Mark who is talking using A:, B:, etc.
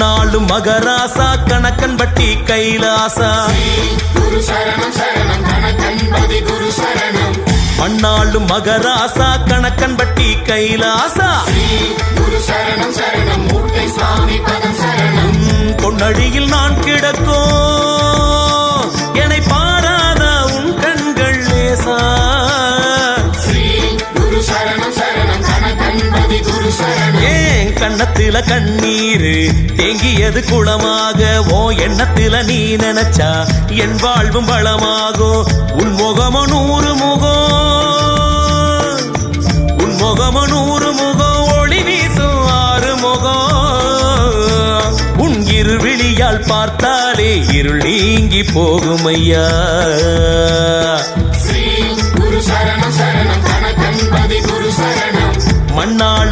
A: நாளும் மகராசா கணக்கன் பட்டி கைலாசா.
B: குரு சரணம் சரணம் கணக்கன்பதி
A: மண்ணாளும் மகராசா கணக்கன்பட்டி கைலாசா. ஏன் கண்ணத்தில கண்ணீரு? தேங்கியது குளமாக. ஓ எண்ணத்தில நீ நினைச்சா என் வாழ்வும் வளமாகும் உன் முகமோ நூறு முகம் உன் முகமோ நூறு முகம் ஒளி வீசும் ஆறு முகம் உன் இருவிழியால் பார்த்தாலே இருள் நீங்கி போகும் ஐயா